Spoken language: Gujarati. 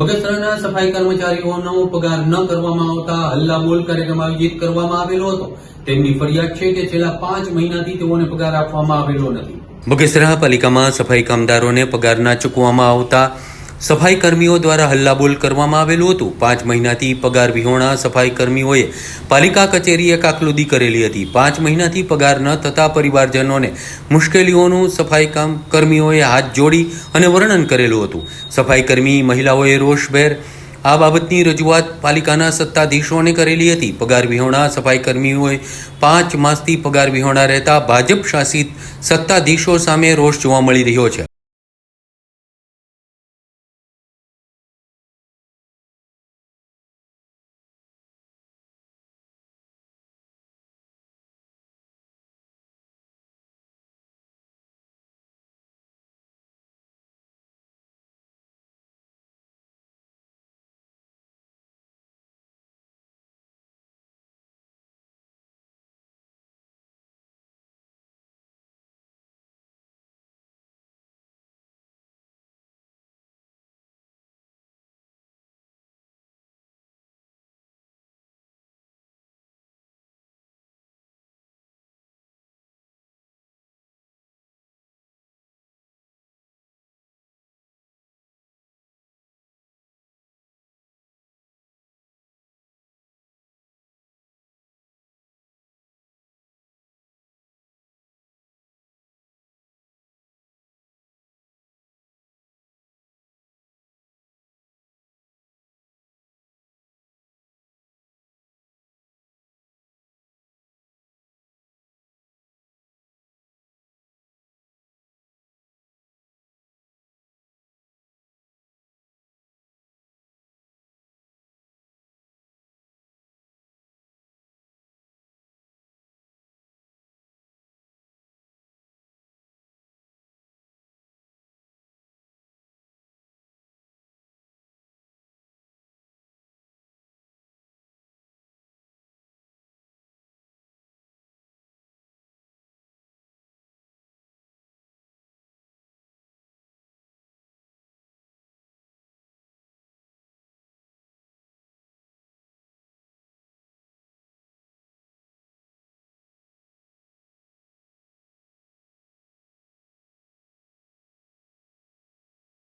બગસરાના સફાઈ કર્મચારીઓનો પગાર ન કરવામાં આવતા, હલ્લાબોલ કાર્યક્રમ આયોજિત કરવામાં આવેલો હતો. તેમની ફરિયાદ છે કે છેલ્લા પાંચ મહિનાથી તેઓને પગાર આપવામાં આવેલો નથી. બગસરા પાલિકામાં સફાઈ કામદારોને પગાર ના ચૂકવામાં આવતા સફાઈ કર્મીઓ દ્વારા હલ્લાબોલ કરવામાં આવેલું હતું. પાંચ મહિનાથી પગાર વિહોણા સફાઈ કર્મીઓએ પાલિકા કચેરીએ કાકલુદી કરેલી હતી. પાંચ મહિનાથી પગાર ન થતા પરિવારજનોને મુશ્કેલીઓનું સફાઈ કામ કર્મીઓએ હાથ જોડી અને વર્ણન કરેલું હતું. સફાઈ કર્મી મહિલાઓએ રોષભેર આ બાબતની રજૂઆત પાલિકાના સત્તાધીશોને કરેલી હતી. પગાર વિહોણા સફાઈ કર્મીઓએ પાંચ માસથી પગાર વિહોણા રહેતા ભાજપ શાસિત સત્તાધીશો સામે રોષ જોવા મળી રહ્યો છે.